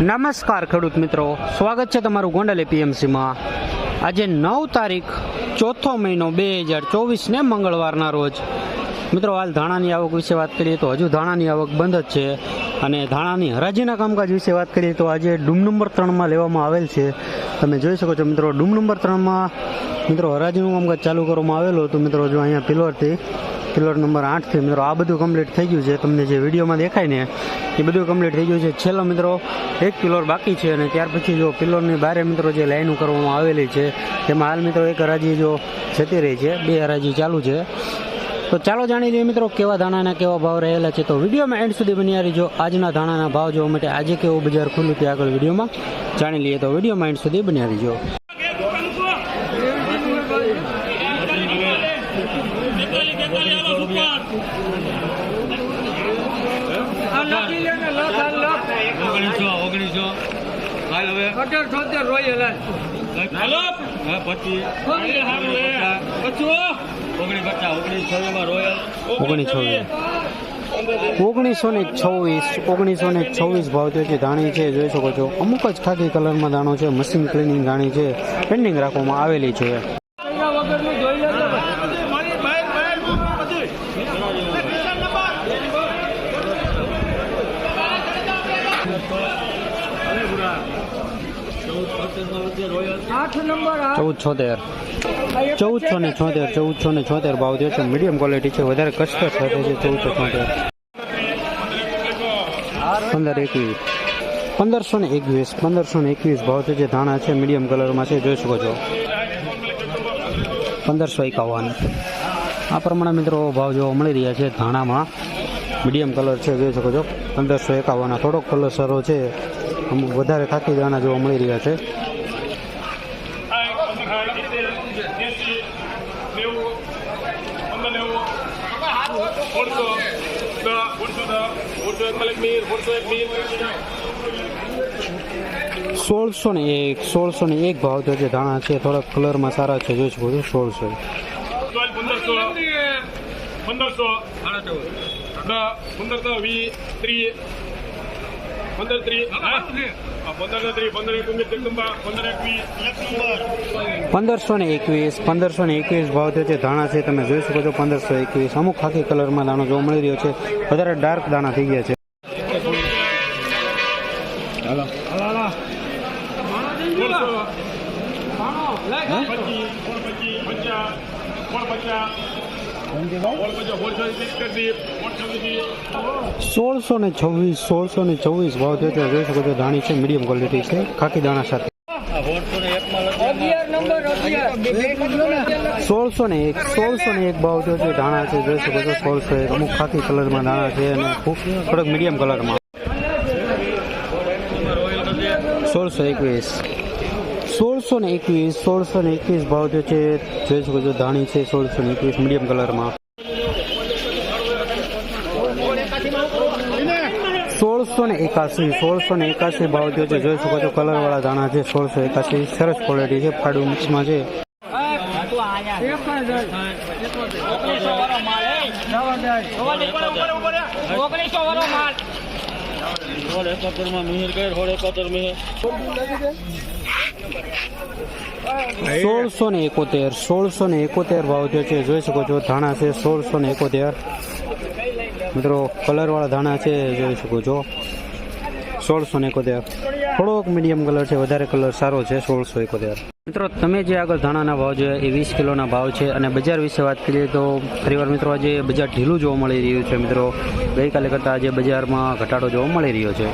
નમસ્કાર ખેડૂત મિત્રો. સ્વાગત છે તમારું ગોંડલ એપીએમસીમાં આજે નવ તારીખ, ચોથો મહિનો બે હજાર ચોવીસને મંગળવારના રોજ. મિત્રો, હાલ ધાણાની આવક વિશે વાત કરીએ તો હજુ ધાણાની આવક બંધ જ છે અને ધાણાની હરાજીના કામકાજ વિશે વાત કરીએ તો આજે ડૂમ નંબર ત્રણમાં લેવામાં આવેલ છે. તમે જોઈ શકો છો મિત્રો, ડૂમ નંબર ત્રણમાં મિત્રો હરાજીનું કામકાજ ચાલુ કરવામાં આવેલું હતું. મિત્રો જો અહીંયા પિલોરથી પિલર નંબર આઠથી મિત્રો આ બધું કમ્પ્લીટ થઈ ગયું છે. તમને જે વિડીયોમાં દેખાય ને, એ બધું કમ્પ્લીટ થઈ ગયું છે. છેલ્લો મિત્રો, એક પિલર બાકી છે અને ત્યાર પછી જો પિલરની બારે મિત્રો જે લાઈનો કરવામાં આવેલી છે તેમાં હાલ મિત્રો એક હરાજી જો જતી રહી છે, બે હરાજી ચાલુ છે. તો ચાલો જાણી લઈએ મિત્રો કેવા ધાણાના કેવા ભાવ રહેલા છે. તો વિડીયોમાં એન્ડ સુધી બની રહીજો. આજના ધાણાના ભાવ જોવા માટે આજે કેવું બજાર ખુલ્લું તે આગળ વિડીયોમાં જાણી લઈએ. તો વિડીયોમાં એન્ડ સુધી બની રહીજો. ઓગણીસો ઓગણીસો. ઓગણીસ ને છવ્વીસ. ઓગણીસો ને છવ્વીસ ભાવ થયો ધાણી છે જોઈ શકો છો. અમુક જ ખાકી કલરમાં દાણો છે મશીન ક્લિનિંગ ધાણી છે પેન્ડિંગ રાખવામાં આવેલી છે. આઠ નંબર ચૌદ છોતેર. ચૌદસો ને? છોતેર ચૌદસો ને છોતેર ભાવ થયો છે. મીડિયમ ક્વોલિટી છે. વધારે કસ્ટર સાથે છે ચૌદસો છોતેર. પંદર એકવીસ. પંદરસો ને એકવીસ. પંદરસો ને એકવીસ ભાવ થયો છે ધાણા છે. મીડિયમ કલરમાં છે. જોઈ શકો છો. પંદરસો એકાવન. આ પ્રમાણે મિત્રો ભાવ જોવા મળી રહ્યા છે ધાણામાં. મીડિયમ કલર છે, જોઈ શકો છો. પંદરસો એકાવન થોડોક કલર સારો છે. અમુક વધારે ખાકી દાણા જોવા મળી રહ્યા છે. સોળસો ને એક, સોળસો ને એક ભાવ તો ધાણા છે, થોડાક કલરમાં સારા છે, જોઈ શકો છો, સોળસો. પંદરસો પંદરસો વી ત્રી. પંદર ત્રી પંદર ને પંદર એકવીસ જગદંબા પંદર એકવીસ પંદરસો ને એકવીસ પંદરસો ને એકવીસ ભાવ થયો જે ધાણા છે તમે જોઈ શકો છો પંદરસો એકવીસ. અમુક ખાકી કલરમાં દાણો જોવા મળી રહ્યો છે વધારે ડાર્ક દાણા થઈ ગયા છે. પચીસ સોળસો ને છવ્વીસ, સોળસો ને છવ્વીસ ભાવ થયો છે જોઈ શકો છો, ધાણી છે મીડિયમ ક્વોલિટી છે ખાકી દાણા સાથે. સોળસો ને એક, સોળસો ને એક ભાવ થયો છે, ધાણા છે, જોઈ શકો છો, સોળસો એક. અમુક ખાકી કલરમાં ધાણા છે અને થોડોક મીડિયમ કલરમાં. સોળસો એકવીસ. સોળસો ને એકવીસ સોળસો ને એકવીસ ભાવ થયો છે. જોઈ શકો છો, ધાણી છે સોળસો ને એકવીસ, મીડિયમ કલરમાં. સોળસો ને એકાસી સોળસો ને એકાસી ભાવ થયો છે. જોઈ શકો છો કલર વાળા ધાણા છે, સોળસો એકાસી. સરસ ક્વોલિટી છે, ફાડું મિક્સમાં છે. ઓગણીસો વાળો માલ. સોળ એકોતેરમાં મિહિર કઈ સોળ એકોતેર મિહિર સોળસો ને એકોતેર સોળસો ને એકોતેર ભાવ થયો છે. જોઈ શકો છો, ધાણા છે સોળસો ને એકોતેર. મિત્રો, કલરવાળા ધાણા છે, જોઈ શકો છો. સોળસો ને એકોતેર. થોડોક મીડિયમ કલર છે, વધારે કલર સારો છે સોળસો એકોતેર. મિત્રો, તમે જે આગળ ધાણાના ભાવ જોયા, એ વીસ કિલોના ભાવ છે. અને બજાર વિશે વાત કરીએ તો ફરીવાર મિત્રો, આજે બજાર ઢીલું જોવા મળી રહ્યું છે. મિત્રો, ગઈકાલે કરતાં આજે બજારમાં ઘટાડો જોવા મળી રહ્યો છે.